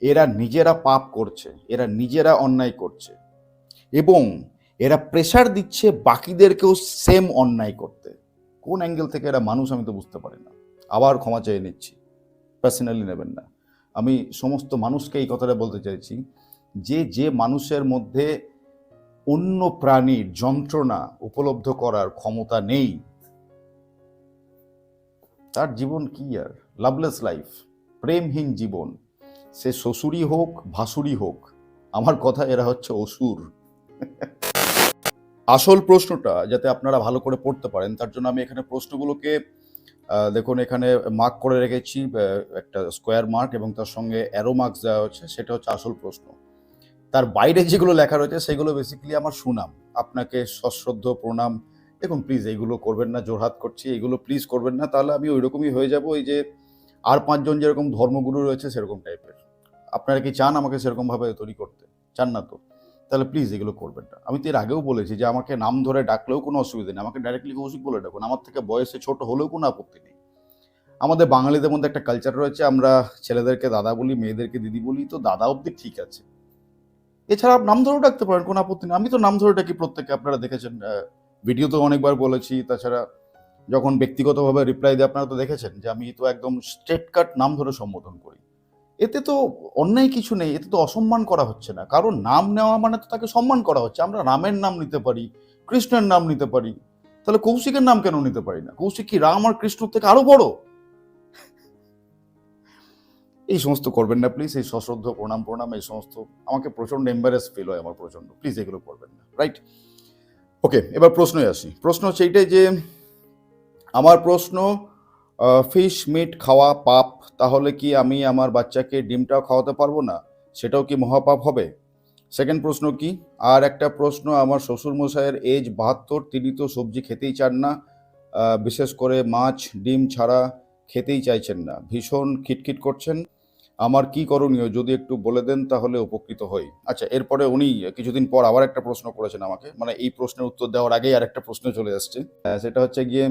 এরা নিজেরা পাপ করছে, এরা নিজেরা অন্যায় করছে। এবং এরা প্রেশার দিচ্ছে বাকিদেরকেও সেম অন্যায় করতে। কোন অ্যাঙ্গেল থেকে এরা মানুষ আমি তো বুঝতে পারি না। আবার ক্ষমা চেয়ে নিচ্ছি। পার্সোনালি নেবেন না। আমি সমস্ত মানুষকে এই কথাটা বলতে চাইছি যে যে মানুষের মধ্যে অন্য প্রাণীর যন্ত্রণা উপলব্ধ করার ক্ষমতা নেই, তার জীবন কি আর? লাভলেস লাইফ প্রেমহীন জীবন। সে শ্বশুরই হোক, ভাসুরই হোক, আমার কথা এরা হচ্ছে অসুর। আসল প্রশ্নটা যাতে আপনারা ভালো করে পড়তে পারেন, তার জন্য আমি এখানে প্রশ্নগুলোকে দেখুন, এখানে মার্ক করে রেখেছি একটা স্কোয়ার মার্ক এবং তার সঙ্গে অ্যারো মার্কস দেওয়া হচ্ছে সেটা হচ্ছে আসল প্রশ্ন। তার বাইরে যেগুলো লেখা রয়েছে, সেগুলো বেসিক্যালি আমার সুনাম। আপনাকে সশ্রদ্ধ, প্রণাম, দেখুন প্লিজ এইগুলো করবেন না, জোরহাত করছি, এইগুলো প্লিজ করবেন না, তাহলে আমি ওই রকমই হয়ে যাব ওই যে আর পাঁচজন যেরকম ধর্মগুরু রয়েছে, সেরকম টাইপের আপনারা কি চান আমাকে সেরকমভাবে তৈরি করতে? চান না তো। তাহলে প্লিজ এগুলো করবেন না। আমি তো এর আগেও বলেছি যে আমাকে নাম ধরে ডাকলেও কোনো অসুবিধা নেই। আমাকে ডাইরেক্টলি কৌশিক বলে ডাকুন। আমার থেকে বয়সে ছোট হলেও কোনো আপত্তি নেই। আমাদের বাঙালিদের মধ্যে একটা কালচার রয়েছে, আমরা ছেলেদেরকে দাদা বলি, মেয়েদেরকে দিদি বলি, তো দাদা অব্দি ঠিক আছে। এছাড়া নাম ধরেও ডাকতে পারেন, কোনো আপত্তি নেই। আমি তো নাম ধরে ডাকি প্রত্যেকে আপনারা দেখেছেন ভিডিও তো অনেকবার বলেছি। তাছাড়া যখন ব্যক্তিগতভাবে রিপ্লাই দিয়ে, আপনারা তো দেখেছেন যে আমি তো একদম স্ট্রেট কাট নাম ধরে সম্বোধন করি। এতে তো অন্যায় কিছু নেই, এতে তো অসম্মান করা হচ্ছে না। কারণ নাম নেওয়া মানে তো তাকে সম্মান করা হচ্ছে। আমরা রামের নাম নিতে পারি, কৃষ্ণের নাম নিতে পারি। তাহলে কৌশিকের নাম কেন নিতে পারি না? কৌশিক কি রাম আর কৃষ্ণ থেকে আরও বড়? এই সমস্ত করবেন না প্লিজ এই সশ্রদ্ধ প্রণাম প্রণাম, এই সমস্ত আমাকে প্রচণ্ড এম্বারেস ফিল হয় আমার প্রচণ্ড। প্লিজ এগুলো করবেন না রাইট ওকে এবার প্রশ্নই আসি। প্রশ্ন হচ্ছে এইটাই যে, আমার প্রশ্ন ফিশ মিট খাওয়া পাপ, তাহলে কি আমি আমার বাচ্চাকে ডিমটাও খাওয়াতে পারব না? সেটাও কি মহাপাপ হবে? সেকেন্ড প্রশ্ন কি? আর একটা প্রশ্ন, আমার শ্বশুর মশাইয়ের এজ বাহাত্তর, তিনি তো সবজি খেতেই চান না। বিশেষ করে মাছ, ডিম ছাড়া খেতেই চাইছেন না। ভীষণ খিটখিট করছেন। আমার কি করণীয়? যদি একটু বলে দেন তাহলে উপকৃত হই। আচ্ছা এরপরে উনি কিছুদিন পর আবার একটা প্রশ্ন করেছেন আমাকে। মানে এই প্রশ্নের উত্তর দেওয়ার আগেই আর একটা প্রশ্ন চলে আসছে। সেটা হচ্ছে গিয়ে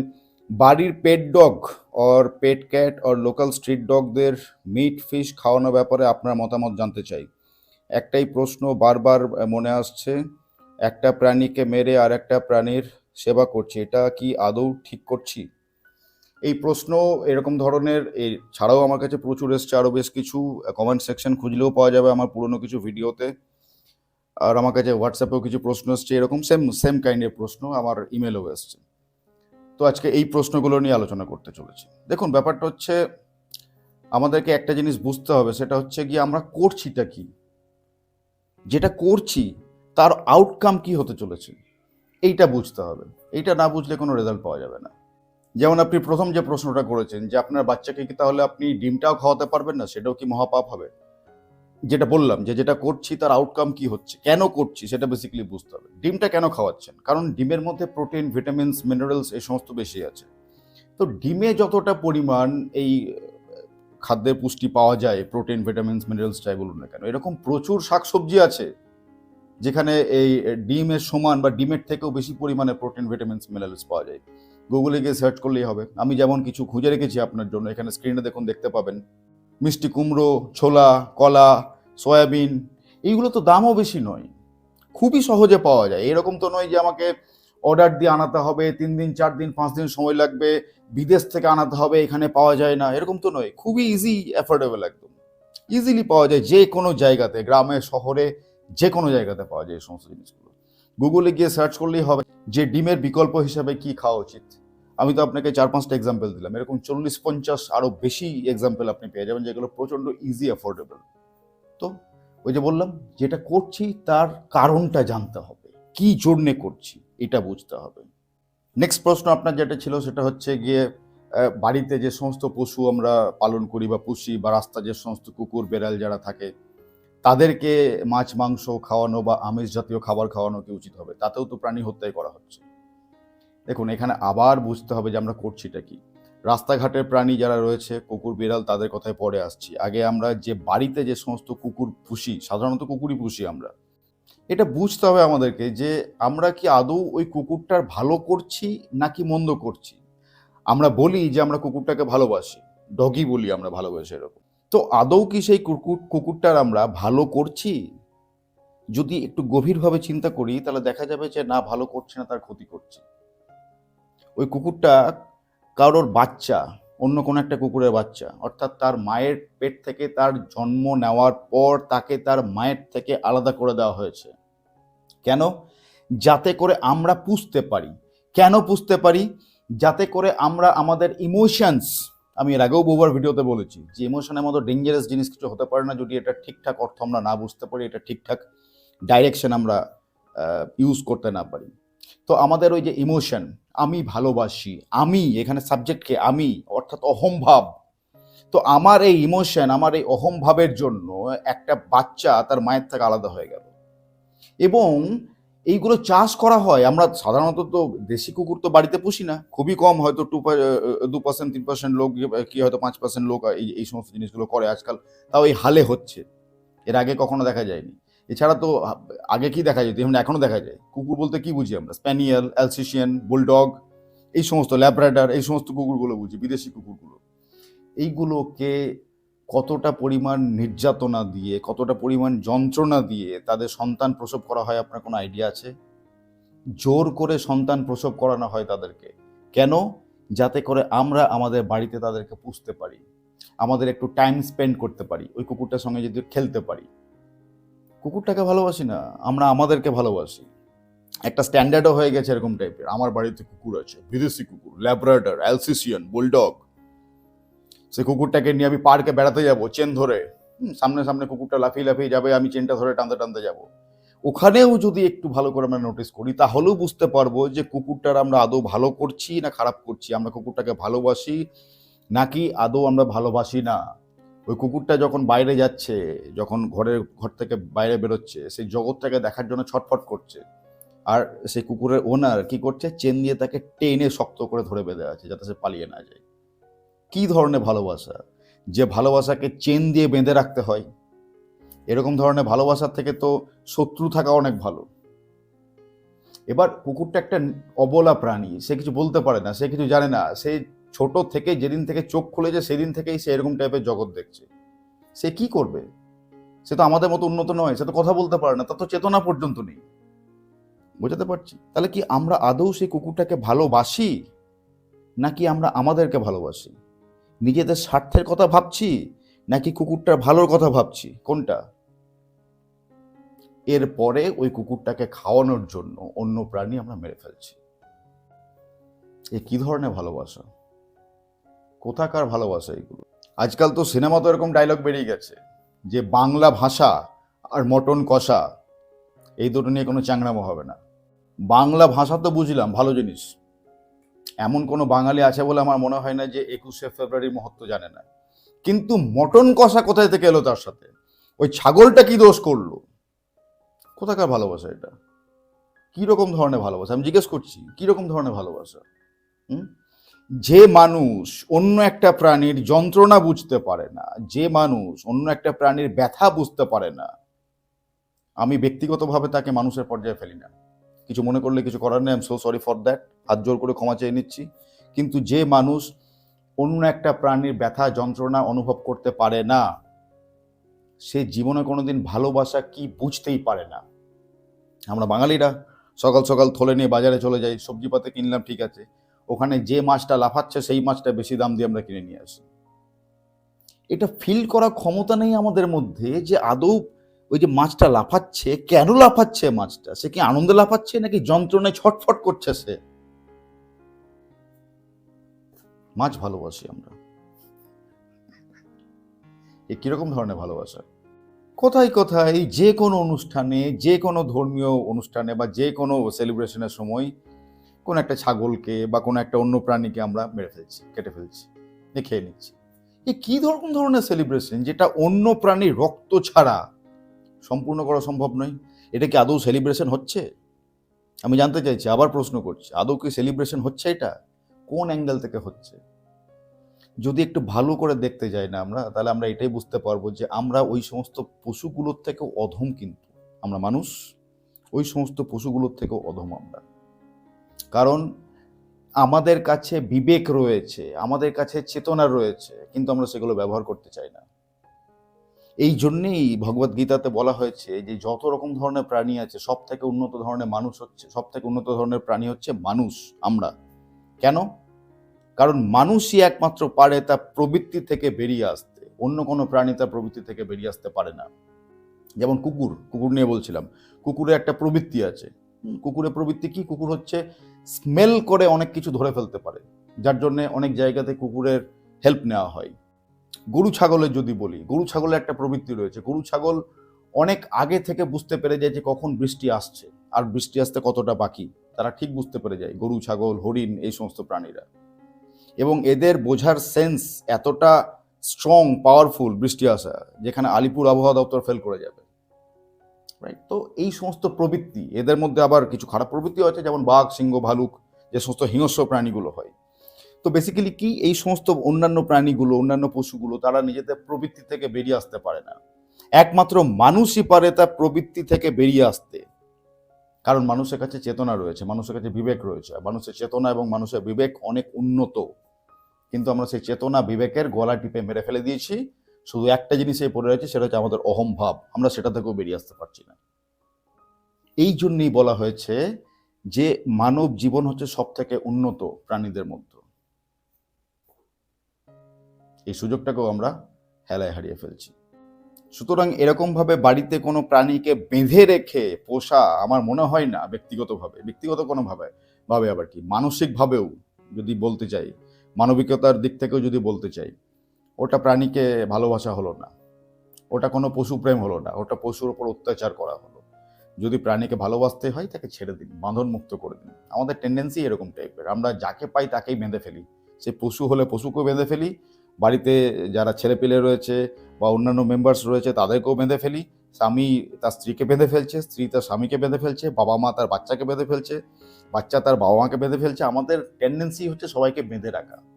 বাড়ির pet dog or pet cat or local street ডগদের meat fish খাওয়ানোর ব্যাপারে আপনার মতামত জানতে চাই। একটাই প্রশ্ন বারবার মনে আসছে, একটা প্রাণীকে মেরে আর একটা প্রাণীর সেবা করছি, এটা কি আদৌ ঠিক করছি? এই প্রশ্ন এরকম ধরনের এই ছাড়াও আমার কাছে প্রচুর এসছে, আরও বেশ কিছু কমেন্ট সেকশন খুঁজলেও পাওয়া যাবে আমার পুরনো কিছু ভিডিওতে। আর আমার কাছে হোয়াটসঅ্যাপেও কিছু প্রশ্ন এসছে, এরকম সেম সেম কাইন্ডের প্রশ্ন আমার ইমেলও এসছে। তো আজকে এই প্রশ্নগুলো নিয়ে আলোচনা করতে চলেছি। দেখুন, ব্যাপারটা হচ্ছে আমাদেরকে একটা জিনিস বুঝতে হবে, সেটা হচ্ছে গিয়ে আমরা করছিটা কি? যেটা করছি, তার আউটকাম কি হতে চলেছে? এইটা বুঝতে হবে। এইটা না বুঝলে কোনো রেজাল্ট পাওয়া যাবে না। যেমন আপনি প্রথম যে প্রশ্নটা করেছেন যে আপনার বাচ্চাকে কি তাহলে আপনি ডিমটাও খাওয়াতে পারবেন না? সেটাও কি মহাপাপ হবে? যেটা বললাম যে যেটা করছি তার আউটকাম কি হচ্ছে? কেন করছি? সেটা বেসিক্যালি বুঝতে হবে। ডিমটা কেন খাওয়াচ্ছেন? কারণ ডিমের মধ্যে প্রোটিন ভিটামিনস মিনারেলস এই সমস্ত বেশি আছে। তো ডিমে যতটা পরিমাণ এই খাদ্যের পুষ্টি পাওয়া যায় প্রোটিন ভিটামিনস মিনারেলস যাই বলুন না কেন, এরকম প্রচুর শাকসবজি আছে, যেখানে এই ডিমের সমান বা ডিমের থেকেও বেশি পরিমাণে প্রোটিন ভিটামিনস মিনারেলস পাওয়া যায়। গুগলে গিয়ে সার্চ করলেই হবে। আমি যেমন কিছু খুঁজে রেখেছি আপনার জন্য, এখানে স্ক্রিনে দেখুন, দেখতে পাবেন। মিষ্টি কুমড়ো, ছোলা, কলা, সয়াবিন, এইগুলো তো দামও বেশি নয়। খুবই সহজে পাওয়া যায়। এরকম তো নয় যে আমাকে অর্ডার দিয়ে আনাতে হবে, তিন দিন, চার দিন, পাঁচ দিন সময় লাগবে, বিদেশ থেকে আনাতে হবে, এখানে পাওয়া যায় না, এরকম তো নয়। খুবই ইজি অ্যাফোর্ডেবল একদম। ইজিলি পাওয়া যায় যে কোনো জায়গাতে, গ্রামে, শহরে, যে কোনো জায়গাতে পাওয়া যায় এই সমস্ত জিনিসগুলো। গুগলে গিয়ে সার্চ করলেই হবে যে ডিমের বিকল্প হিসাবে কি খাওয়া উচিত। আমি তো আপনাকে চার পাঁচটা এক্সাম্পল দিলাম। এরকম চল্লিশ, পঞ্চাশ আরও বেশি এক্সাম্পল আপনি পেয়ে যাবেন যেগুলো প্রচণ্ড ইজি অ্যাফোর্ডেবল তো ওই যে বললাম, যেটা করছি তার কারণটা জানতে হবে। কি জন্যে করছি, এটা বুঝতে হবে। নেক্সট প্রশ্ন আপনার যেটা ছিল সেটা হচ্ছে গিয়ে বাড়িতে যে সমস্ত পশু আমরা পালন করি বা পুষি বা রাস্তা যে সমস্ত কুকুর, বেড়াল যারা থাকে, তাদেরকে মাছ, মাংস খাওয়ানো বা আমিষ জাতীয় খাবার খাওয়ানো কি উচিত হবে। তাতেও তো প্রাণী হত্যাই করা হচ্ছে। দেখুন, এখানে আবার বুঝতে হবে যে আমরা করছিটা কি। রাস্তাঘাটের প্রাণী যারা রয়েছে, কুকুর, বিড়াল, তাদের কথায় পরে আসছি। আগে আমরা যে বাড়িতে যে সমস্ত কুকুর পুষি, সাধারণত কুকুরই পুষি আমরা। এটা বুঝতে হবে আমাদেরকে যে আমরা কি আদৌ ওই কুকুরটার ভালো করছি নাকি মন্দ করছি। আমরা বলি যে আমরা কুকুরটাকে ভালোবাসি ডগি বলি আমরা ভালোবাসি এরকম। তো আদৌ কি সেই কুকুর, কুকুরটার আমরা ভালো করছি? যদি একটু গভীরভাবে চিন্তা করি, তাহলে দেখা যাবে যে না, ভালো করছে না, তার ক্ষতি করছে। ওই কুকুরটা কারোর বাচ্চা, অন্য কোনো একটা কুকুরের বাচ্চা। অর্থাৎ তার মায়ের পেট থেকে তার জন্ম নেওয়ার পর তাকে তার মায়ের থেকে আলাদা করে দেওয়া হয়েছে। কেন? যাতে করে আমরা পুষতে পারি। কেন পুষতে পারি? যাতে করে আমরা আমাদের ইমোশনস আমি এর আগেও বহুবার ভিডিওতে বলেছি, যে ইমোশনের মতো ডেঞ্জারাস জিনিস কিছু হতে পারে না যদি এটা ঠিকঠাক অর্থ আমরা না বুঝতে পারি, এটা ঠিকঠাক ডাইরেকশন আমরা ইউজ করতে না পারি। তো আমাদের ওই যে ইমোশন আমি ভালোবাসি, আমি, এখানে সাবজেক্টকে আমি, অর্থাৎ অহমভাব। তো আমার এই ইমোশন আমার এই অহমভাবের জন্য একটা বাচ্চা তার মায়ের থেকে আলাদা হয়ে গেল। এবং এইগুলো চাষ করা হয়, আমরা সাধারণত তো দেশি কুকুর তো বাড়িতে পুষি না, খুবই কম হয়তো টু দু পার্সেন্ট তিন পার্সেন্ট লোক, কি হয়তো পাঁচ পার্সেন্ট লোক এই এই সমস্ত জিনিসগুলো করে আজকাল, তাও এই হালে হচ্ছে। এর আগে কখনো দেখা যায়নি। এছাড়া তো আগে কি দেখা যেত? এমন এখনও দেখা যায়। কুকুর বলতে কি বুঝি আমরা? স্প্যানিয়াল অ্যালসিশিয়ান বুলডগ এই সমস্ত ল্যাব্রাডার এই সমস্ত কুকুরগুলো বুঝি, বিদেশি কুকুরগুলো। এইগুলোকে কতটা পরিমাণ নির্যাতনা দিয়ে, কতটা পরিমাণ যন্ত্রণা দিয়ে তাদের সন্তান প্রসব করা হয় আপনার কোনো আইডিয়া আছে? জোর করে সন্তান প্রসব করানো হয় তাদেরকে। কেন? যাতে করে আমরা আমাদের বাড়িতে তাদেরকে পুষতে পারি। আমাদের একটু টাইম স্পেন্ড করতে পারি। ওই কুকুরটার সঙ্গে যদি খেলতে পারি। কুকুরটাকে ভালোবাসি না, আমরা আমাদেরকে ভালোবাসি। একটা স্ট্যান্ডার্ডও হয়ে গেছে এরকম টাইপের আমার বাড়িতে কুকুর আছে, বিদেশি কুকুর ল্যাব্রাডার অ্যালসিসিয়ান বুলডগ সে কুকুরটাকে নিয়ে আমি পার্কে বেড়াতে যাব চেন ধরে। সামনে সামনে কুকুরটা লাফিয়ে লাফিয়ে যাবে, আমি চেনটা ধরে টানতে টানতে যাব। ওখানেও যদি একটু ভালো করে আমরা নোটিস করি, তাহলেও বুঝতে পারব যে কুকুরটার আমরা আদৌ ভালো করছি না খারাপ করছি। আমরা কুকুরটাকে ভালোবাসি, নাকি আদৌ আমরা ভালোবাসি না? ওই কুকুরটা যখন বাইরে যাচ্ছে, যখন ঘরের, ঘর থেকে বাইরে বেরোচ্ছে, সেই জগৎটাকে দেখার জন্য ছটফট করছে। আর সেই কুকুরের ওনার কি করছে? চেন দিয়ে তাকে টেনে শক্ত করে ধরে বেঁধে আছে, যাতে সে পালিয়ে না যায়। কি ধরনের ভালোবাসা? যে ভালোবাসাকে চেন দিয়ে বেঁধে রাখতে হয়। এরকম ধরনের ভালোবাসার থেকে তো শত্রু থাকা অনেক ভালো। এবার কুকুরটা একটা অবলা প্রাণী, সে কিছু বলতে পারে না, সে কিছু জানে না, সে ছোট থেকে যেদিন থেকে চোখ খুলেছে, সেদিন থেকেই সে এরকম টাইপের জগৎ দেখছে। সে কি করবে? সে তো আমাদের মতো উন্নত নয়, সে তো কথা বলতে পারে না, তার তো চেতনা পর্যন্ত নেই। বোঝাতে পারছি? তাহলে কি আমরা আদৌ সেই কুকুরটাকে ভালোবাসি, নাকি আমরা আমাদেরকে ভালোবাসি? নিজেদের স্বার্থের কথা ভাবছি, নাকি কুকুরটার ভালোর কথা ভাবছি? কোনটা? এরপরে ওই কুকুরটাকে খাওয়ানোর জন্য অন্য প্রাণী আমরা মেরে ফেলছি। এ কি ধরনের ভালোবাসা? কোথাকার ভালোবাসা এগুলো? আজকাল তো সিনেমা তো এরকম ডায়লগ বেরিয়ে গেছে যে বাংলা ভাষা আর মটন কষা, এই দুটো নিয়ে কোনো চাংড়ামো হবে না। বাংলা ভাষা তো বুঝলাম, ভালো জিনিস। এমন কোনো বাঙালি আছে বলে আমার মনে হয় না যে একুশে ফেব্রুয়ারির মহত্ব জানে না। কিন্তু মটন কষা কোথায় থেকে এলো তার সাথে? ওই ছাগলটা কি দোষ করল? কোথাকার ভালোবাসা এটা? কি রকম ধরনের ভালোবাসা? আমি জিজ্ঞেস করছি কি রকম ধরনের ভালোবাসা? হুম? যে মানুষ অন্য একটা প্রাণীর যন্ত্রণা বুঝতে পারে না, যে মানুষ অন্য একটা প্রাণীর ব্যথা বুঝতে পারে না, আমি ব্যক্তিগতভাবে তাকে মানুষের পর্যায়ে ফেলি না। কিছু মনে করলে কিছু করার নেই I am so sorry for that হাত জোর করে ক্ষমা চেয়ে নিচ্ছি। কিন্তু যে মানুষ অন্য একটা প্রাণীর ব্যথা, যন্ত্রণা অনুভব করতে পারে না, সে জীবনে কোনোদিন ভালোবাসা কি বুঝতেই পারে না। আমরা বাঙালিরা সকাল সকাল থলে নিয়ে বাজারে চলে যাই, সবজি পাতে কিনলাম, ঠিক আছে। ওখানে যে মাছটা লাফাচ্ছে, সেই মাছটা বেশি দাম দিয়ে আমরা কিনে নিয়ে আসি। এটা ফিল করার ক্ষমতা নেই আমাদের মধ্যে যে আদৌ ওই যে মাছটা লাফাচ্ছে, কেন লাফাচ্ছে মাছটা? সে কি আনন্দে লাফাচ্ছে নাকি যন্ত্রণায় ছটফট করছে সে? মাছ ভালোবাসি আমরা। এ কীরকম ধরনের ভালোবাসা? কোথায় কোথায়, যে কোনো অনুষ্ঠানে, যে কোনো ধর্মীয় অনুষ্ঠানে বা যে কোনো সেলিব্রেশনের সময় কোনো একটা ছাগলকে বা কোনো একটা অন্য প্রাণীকে আমরা মেরে ফেলছি, কেটে ফেলছি খেয়ে নিচ্ছি। এ কী রকম ধরনের সেলিব্রেশন যেটা অন্য প্রাণীর রক্ত ছাড়া সম্পূর্ণ করা সম্ভব নয়? এটা কি আদৌ সেলিব্রেশন হচ্ছে? আমি জানতে চাইছি, আবার প্রশ্ন করছি, আদৌ কি সেলিব্রেশন হচ্ছে এটা? কোন অ্যাঙ্গেল থেকে হচ্ছে? যদি একটু ভালো করে দেখতে যাই না আমরা, তাহলে আমরা এটাই বুঝতে পারব যে আমরা ওই সমস্ত পশুগুলোর থেকেও অধম কিন্তু। আমরা মানুষ, ওই সমস্ত পশুগুলোর থেকেও অধম আমরা। কারণ আমাদের কাছে বিবেক রয়েছে, আমাদের কাছে চেতনা রয়েছে, কিন্তু আমরা সেগুলো ব্যবহার করতে চাই না। এই জন্যেই ভগবত গীতাতে বলা হয়েছে যে যত রকম ধরনের প্রাণী আছে সব থেকে উন্নত ধরনের মানুষ হচ্ছে সব থেকে উন্নত ধরনের প্রাণী হচ্ছে মানুষ, আমরা। কেন? কারণ মানুষই একমাত্র পারে তা প্রবৃত্তি থেকে বেরিয়ে আসতে। অন্য কোনো প্রাণী তার প্রবৃত্তি থেকে বেরিয়ে আসতে পারে না। যেমন কুকুর কুকুর নিয়ে বলছিলাম। কুকুরে একটা প্রবৃত্তি আছে। কুকুরের প্রবৃত্তি কি? কুকুর হচ্ছে স্মেল করে অনেক কিছু ধরে ফেলতে পারে, যার জন্য অনেক জায়গাতে কুকুরের হেল্প নেওয়া হয়। গরু ছাগলের যদি বলি, গরু ছাগলের একটা প্রবৃত্তি রয়েছে। গরু ছাগল অনেক আগে থেকে বুঝতে পেরে যায় যে কখন বৃষ্টি আসছে, আর বৃষ্টি আসতে কতটা বাকি, তারা ঠিক বুঝতে পেরে যায়, গরু, ছাগল, হরিণ, এই সমস্ত প্রাণীরা। এবং এদের বোঝার সেন্স এতটা স্ট্রং পাওয়ারফুল বৃষ্টি আসা, যেখানে আলিপুর আবহাওয়া দপ্তর ফেল করে যাবে। রাইট তো এই সমস্ত প্রবৃত্তি, এদের মধ্যে আবার কিছু খারাপ প্রবৃত্তি আছে, যেমন বাঘ, সিংহ, ভালুক, যে সমস্ত হিংস্র প্রাণীগুলো হয়। তো বেসিক্যালি কি এই সমস্ত অন্যান্য প্রাণীগুলো, অন্যান্য পশুগুলো, তারা নিজেদের প্রবৃত্তি থেকে বেরিয়ে আসতে পারে না। একমাত্র মানুষই পারে তার প্রবৃত্তি থেকে বেরিয়ে আসতে। কারণ মানুষের কাছে চেতনা রয়েছে, মানুষের কাছে বিবেক রয়েছে। মানুষের চেতনা এবং মানুষের বিবেক অনেক উন্নত। কিন্তু আমরা সেই চেতনা, বিবেকের গলা টিপে মেরে ফেলে দিয়েছি। শুধু একটা জিনিসে পড়ে রয়েছে, সেটা হচ্ছে আমাদের অহম ভাব আমরা সেটা থেকেও বেরিয়ে আসতে পারছি না। এই জন্যই বলা হয়েছে যে মানব জীবন হচ্ছে সব থেকে উন্নত প্রাণীদের মধ্যে। এই সুযোগটাকেও আমরা হেলায় হারিয়ে ফেলছি। সুতরাং এরকমভাবে বাড়িতে কোনো প্রাণীকে বেঁধে রেখে পোষা আমার মনে হয় না ব্যক্তিগতভাবে। ব্যক্তিগত কোনোভাবে। ভাবে আবার কি? মানসিকভাবেও যদি বলতে চাই, মানবিকতার দিক থেকেও যদি বলতে চাই ওটা প্রাণীকে ভালোবাসা হলো না। ওটা কোনো পশুপ্রেম হলো না। ওটা পশুর ওপর অত্যাচার করা হলো। যদি প্রাণীকে ভালোবাসতে হয়, তাকে ছেড়ে দিন বাঁধন মুক্ত করে দিন। আমাদের টেন্ডেন্সি এরকম টাইপের আমরা যাকে পাই তাকেই বেঁধে ফেলি। সে পশু হলে পশুকেও বেঁধে ফেলি। বাড়িতে যারা ছেলেপিলে রয়েছে বা অন্যান্য মেম্বার্স রয়েছে, তাদেরকেও বেঁধে ফেলি। স্বামী তার স্ত্রীকে বেঁধে ফেলছে, স্ত্রী তার স্বামীকে বেঁধে ফেলছে বাবা মা তার বাচ্চাকে বেঁধে ফেলছে, বাচ্চা তার বাবা মাকে বেঁধে ফেলছে। আমাদের টেন্ডেন্সি হচ্ছে সবাইকে বেঁধে রাখা।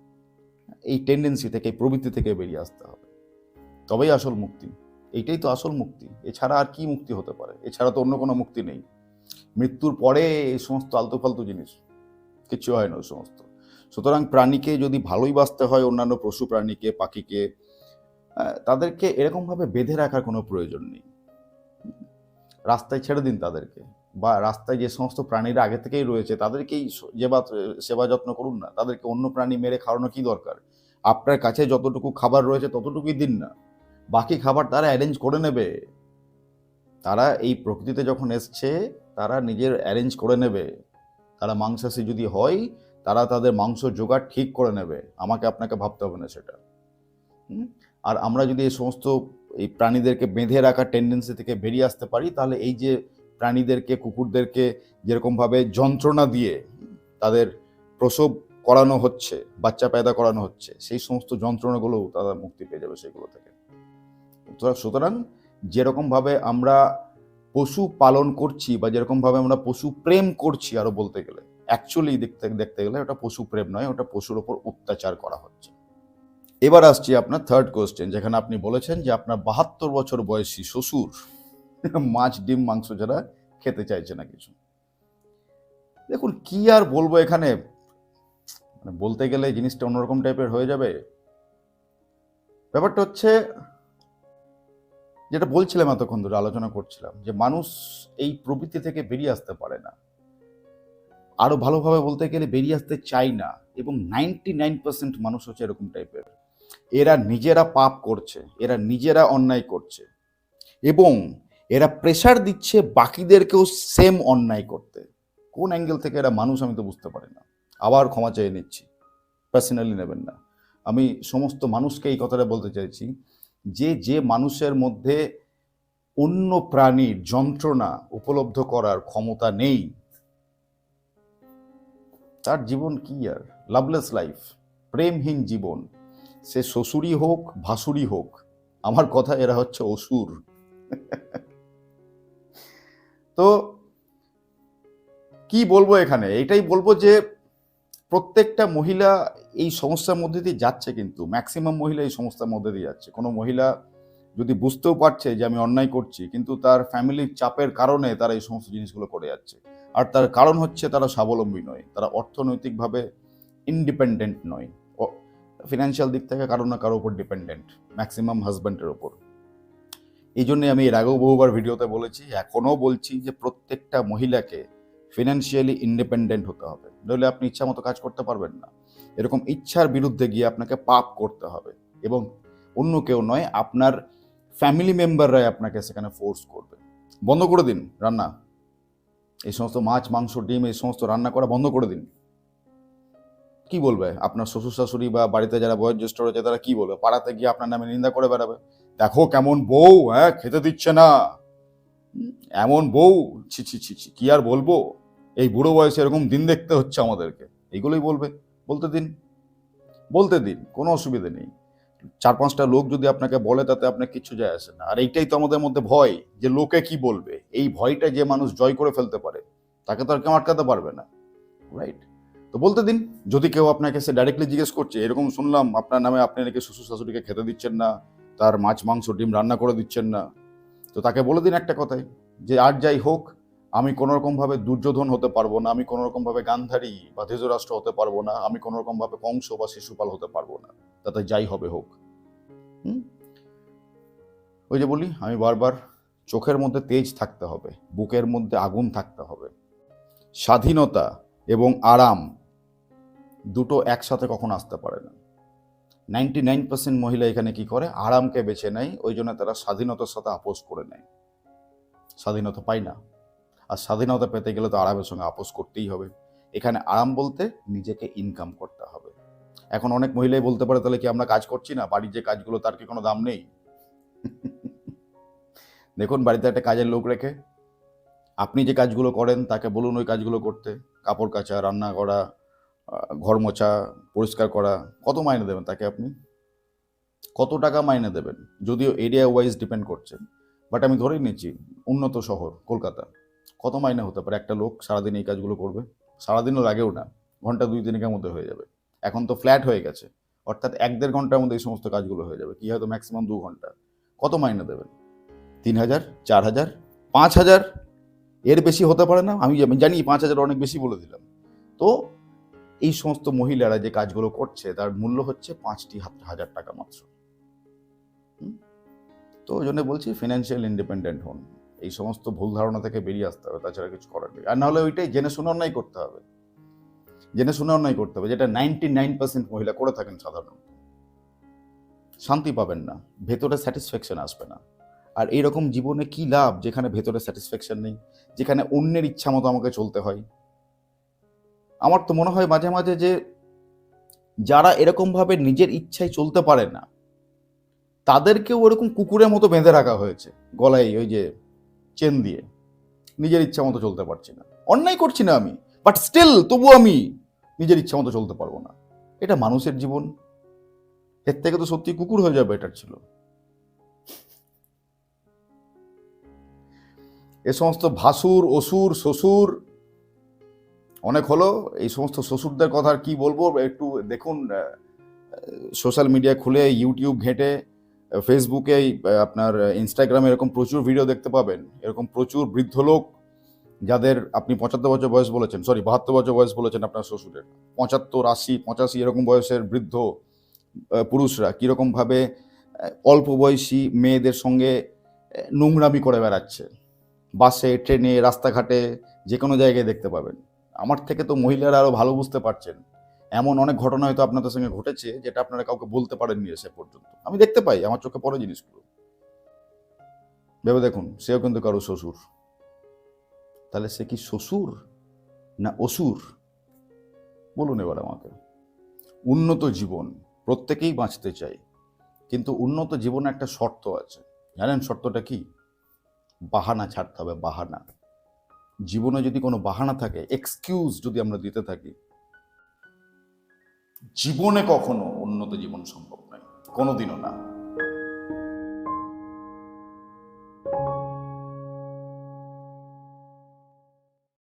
এই টেন্ডেন্সি থেকে প্রবৃত্তি থেকে বেরিয়ে আসতে হবে। তবেই আসল মুক্তি। এইটাই তো আসল মুক্তি। এছাড়া আর কি মুক্তি হতে পারে? এছাড়া তো অন্য কোনো মুক্তি নেই। মৃত্যুর পরে এই সমস্ত আলতু ফালতু জিনিস কিছু হয় না ওই সমস্ত। সুতরাং প্রাণীকে যদি ভালোই বাঁচতে হয়, অন্যান্য পশু প্রাণীকে, পাখিকে তাদেরকে এরকমভাবে বেঁধে রাখার কোনো প্রয়োজন নেই। রাস্তায় ছেড়ে দিন তাদেরকে। বা রাস্তায় যে সমস্ত প্রাণীরা আগে থেকেই রয়েছে, তাদেরকেই সেবা যত্ন করুন না। তাদেরকে অন্য প্রাণী মেরে খাওয়ানো কি দরকার? আপনার কাছে যতটুকু খাবার রয়েছে ততটুকুই দিন না। বাকি খাবার তারা অ্যারেঞ্জ করে নেবে। তারা এই প্রকৃতিতে যখন এসছে, তারা নিজের অ্যারেঞ্জ করে নেবে। তারা মাংসাশী যদি হয়, তারা তাদের মাংস জোগাড় ঠিক করে নেবে। আমাকে আপনাকে ভাবতে হবে না সেটা। আর আমরা যদি এই সমস্ত এই প্রাণীদেরকে বেঁধে রাখার টেন্ডেন্সি থেকে বেরিয়ে আসতে পারি, তাহলে এই যে প্রাণীদেরকে, কুকুরদেরকে যেরকমভাবে যন্ত্রণা দিয়ে তাদের প্রসব করানো হচ্ছে, বাচ্চা পয়দা করানো হচ্ছে, সেই সমস্ত যন্ত্রণাগুলোও তারা মুক্তি পেয়ে যাবে সেগুলো থেকে। সুতরাং- যেরকমভাবে আমরা পশু পালন করছি বা যেরকমভাবে আমরা পশু প্রেম করছি আরও বলতে গেলে অ্যাকচুয়ালি দেখতে দেখতে গেলে ওটা পশু প্রেম নয়, ওটা পশুর ওপর অত্যাচার করা হচ্ছে। এবার আসছি আপনার থার্ড কোশ্চেন যেখানে আপনি বলেছেন যে আপনার বাহাত্তর বছর বয়সী শ্বশুর মাছ, ডিম, মাংস ছাড়া খেতে চাইছে না কিছু। দেখুন, কি আর বলব এখানে? মানে বলতে গেলে জিনিসটা অন্যরকম টাইপের হয়ে যাবে। ব্যাপারটা হচ্ছে, যেটা বলছিলাম এতক্ষণ ধরে, আলোচনা করছিলাম, যে মানুষ এই প্রবৃত্তি থেকে বেরিয়ে আসতে পারে না। আরও ভালোভাবে বলতে গেলে বেরিয়ে আসতে চাই না, এবং নাইনটি নাইন পার্সেন্ট মানুষ হচ্ছে এরকম টাইপের। এরা নিজেরা পাপ করছে, এরা নিজেরা অন্যায় করছে, এবং এরা প্রেশার দিচ্ছে বাকিদেরকেও সেম অন্যায় করতে। কোন অ্যাঙ্গেল থেকে এরা মানুষ আমি তো বুঝতে পারি না। আবার ক্ষমা চেয়ে নিচ্ছি। পার্সোনালি নেবেন না। আমি সমস্ত মানুষকে এই কথাটা বলতে চাইছি যে যে মানুষের মধ্যে অন্য প্রাণীর যন্ত্রণা উপলব্ধ করার ক্ষমতা নেই, তার জীবন কি আর? লাভলেস লাইফ প্রেমহীন জীবন। সে শ্বশুরই হোক, ভাসুরই হোক, আমার কথা এরা হচ্ছে অসুর। তো কি বলব এখানে? এটাই বলব যে প্রত্যেকটা মহিলা এই সমস্যার মধ্যে দিয়ে যাচ্ছে কিন্তু ম্যাক্সিমাম মহিলা এই সমস্যার মধ্যে দিয়ে যাচ্ছে। কোনো মহিলা যদি বুঝতেও পারছে যে আমি অন্যায় করছি, কিন্তু তার ফ্যামিলির চাপের কারণে তারা এই সমস্ত জিনিসগুলো করে যাচ্ছে। আর তার কারণ হচ্ছে তারা স্বাবলম্বী নয়, তারা অর্থনৈতিকভাবে ইন্ডিপেন্ডেন্ট নয়। ফিনান্সিয়াল দিক থেকে কারও না কারও উপর ডিপেন্ডেন্ট ম্যাক্সিমাম হাজব্যান্ডের ওপর এই জন্যে আমি এর আগেও বহুবার ভিডিওতে বলেছি, এখনও বলছি যে প্রত্যেকটা মহিলাকে ফিনান্সিয়ালি ইন্ডিপেন্ডেন্ট হতে হবে। নইলে আপনি ইচ্ছা মতো কাজ করতে পারবেন না। এরকম ইচ্ছার বিরুদ্ধে গিয়ে আপনাকে পাপ করতে হবে এবং অন্য কেউ নয়, আপনার ফ্যামিলি মেম্বাররাই আপনাকে সেখানে ফোর্স করবে। বন্ধ করে দিন রান্না। এই সমস্ত মাছ, মাংস, ডিম, এই সমস্ত রান্না করা বন্ধ করে দিন। কি বলবে? আপনার শ্বশুর শাশুড়ি বা বাড়িতে যারা বয়োজ্যেষ্ঠ রয়েছে, তারা কি বলবে? পাড়াতে গিয়ে আপনার নামে নিন্দা করে বেড়াবে। দেখো কেমন বউ হ্যাঁ খেতে দিচ্ছে না। এমন বউ ছি ছি ছি, কি আর বলব? এই বুড়ো বয়সে এরকম দিন দেখতে হচ্ছে আমাদেরকে। এইগুলোই বলবে। বলতে দিন। বলতে দিন। কোনো অসুবিধে নেই। চার পাঁচটা লোক যদি আপনাকে বলে, তাতে আপনার কিচ্ছু যায় আসে না। আর এইটাই তো আমাদের মধ্যে ভয় যে লোকে কি বলবে। এই ভয়টা যে মানুষ জয় করে ফেলতে পারে, তাকে তো আর কেউ আটকাতে পারবে না। রাইট তো বলতে দিন। যদি কেউ আপনাকে সে ডাইরেক্টলি জিজ্ঞেস করছে, এরকম শুনলাম, আপনার নামে আপনি নাকি শ্বশুর শাশুড়িকে খেতে দিচ্ছেন না, তার মাছ, মাংস, ডিম রান্না করে দিচ্ছেন না, তো তাকে বলে দিন একটা কথাই যে, আর যাই হোক আমি কোনো রকমভাবে দুর্যোধন হতে পারব না, আমি কোনো রকমভাবে গান্ধারী বা ধৃতরাষ্ট্র হতে পারব না, আমি কোনো রকমভাবে কংস বা শিশুপাল হতে পারব না। তাতে যাই হবে হোক? ওই যে বলি, আমি বারবার চোখের মধ্যে তেজ থাকতে হবে, বুকের মধ্যে আগুন থাকতে হবে। স্বাধীনতা এবং আরাম দুটো একসাথে কখন আসতে পারে না। নাইনটি নাইন পার্সেন্ট মহিলা এখানে কি করে? আরামকে বেছে নেয়, ওই জন্য তারা স্বাধীনতার সাথে আপোষ করে নেয়। স্বাধীনতা পায় না। আর স্বাধীনতা পেতে গেলে তো আরামের সঙ্গে আপোষ করতেই হবে। এখানে আরাম বলতে নিজেকে ইনকাম করতে হবে। এখন অনেক মহিলাই বলতে পারে, তাহলে কি আমরা কাজ করছি না? বাড়ির যে কাজগুলো, তার কি কোনো দাম নেই? দেখুন, বাড়িতে একটা কাজের লোক রেখে আপনি যে কাজগুলো করেন, তাকে বলুন ওই কাজগুলো করতে। কাপড় কাচা, রান্না করা ঘর মোছা, পরিষ্কার করা, কত মাইনে দেবেন তাকে আপনি? কত টাকা মাইনে দেবেন? যদিও এরিয়া ওয়াইজ ডিপেন্ড করছে। বাট আমি ধরেই নিচ্ছি, উন্নত শহর, কলকাতা। কত মাইনে হতে পারে? একটা লোক সারাদিন এই কাজগুলো করবে, সারাদিনও লাগেও না, ঘণ্টা দুই তিনেকের মধ্যে হয়ে যাবে। এখন তো ফ্ল্যাট হয়ে গেছে, অর্থাৎ এক দেড় ঘণ্টার মধ্যে এই সমস্ত কাজগুলো হয়ে যাবে। কি হয়তো ম্যাক্সিমাম দু ঘণ্টা? কত মাইনে দেবেন? তিন হাজার, চার হাজার, পাঁচ হাজার? এর বেশি হতে পারে না? আমি জানি পাঁচ হাজার অনেক বেশি বলে দিলাম। তো এই সমস্ত মহিলারা যে কাজগুলো করছে, তার মূল্য হচ্ছে পাঁচটি হাজার টাকা মাত্র? তো ওই জন্য বলছি ফিনান্সিয়াল ইন্ডিপেন্ডেন্ট হন। এই সমস্ত ভুল ধারণা থেকে বেরিয়ে আসতে হবে, তাছাড়া কিছু করার নেই। আর নাহলে ওইটাই জেনে শুনে অন্যায় করতে হবে। জেনে শুনে অন্যায় করতে হবে, যেটা নাইনটি নাইন পার্সেন্ট মহিলা করে থাকেন সাধারণত। শান্তি পাবেন না, ভেতরে স্যাটিসফ্যাকশন আসবে না। আর এইরকম জীবনে কি লাভ যেখানে ভেতরে স্যাটিসফ্যাকশন নেই, যেখানে অন্যের ইচ্ছা মতো আমাকে চলতে হয়? আমার তো মনে হয় মাঝে মাঝে যে যারা এরকমভাবে নিজের ইচ্ছায় চলতে পারে না, তাদেরকেও ওরকম কুকুরের মতো বেঁধে রাখা হয়েছে, গলায় ওই যে চেন দিয়ে। নিজের ইচ্ছা মতো চলতে পারছি না। অন্যায় করছি না আমি বাট স্টিল তবু আমি নিজের ইচ্ছা মতো চলতে পারব না। এটা মানুষের জীবন। এর থেকে তো সত্যি কুকুর হয়ে যাবে বেটার ছিল। এ সমস্ত ভাসুর, অসুর, শ্বশুর অনেক হলো। এই সমস্ত শ্বশুরদের কথা আর কি বলব? একটু দেখুন সোশ্যাল মিডিয়া খুলে ইউটিউব ঘেঁটে ফেসবুকে আপনার ইনস্টাগ্রামে এরকম প্রচুর ভিডিও দেখতে পাবেন। এরকম প্রচুর বৃদ্ধ লোক যাদের আপনি পঁচাত্তর বছর বয়স বলেছেন সরি বাহাত্তর বছর বয়স বলেছেন আপনার শ্বশুরের। পঁচাত্তর, আশি, পঁচাশি এরকম বয়সের বৃদ্ধ পুরুষরা কীরকমভাবে অল্প বয়সী মেয়েদের সঙ্গে নোংরামি করে বেড়াচ্ছে। বাসে, ট্রেনে, রাস্তাঘাটে যে কোনো জায়গায় দেখতে পাবেন। আমার থেকে তো মহিলারা আরও ভালো বুঝতে পারছেন। এমন অনেক ঘটনা হয়তো আপনাদের সঙ্গে ঘটেছে যেটা আপনারা কাউকে বলতে পারেননি এসে পর্যন্ত। আমি দেখতে পাই, আমার চোখে পড়ে জিনিসগুলো। ভেবে দেখুন, সেও কিন্তু কারও শ্বশুর। তাহলে সে কি শ্বশুর না অসুর? বলুন এবার আমাকে। উন্নত জীবন, প্রত্যেকেই বাঁচতে চাই কিন্তু উন্নত জীবনে একটা শর্ত আছে। জানেন শর্তটা কি? বাহানা ছাড়তে হবে, বাহানা। জীবনে যদি কোনো বাহানা থাকে এক্সকিউজ যদি আমরা দিতে থাকি জীবনে কখনো উন্নত জীবন সম্ভব নয় কোনোদিনও না।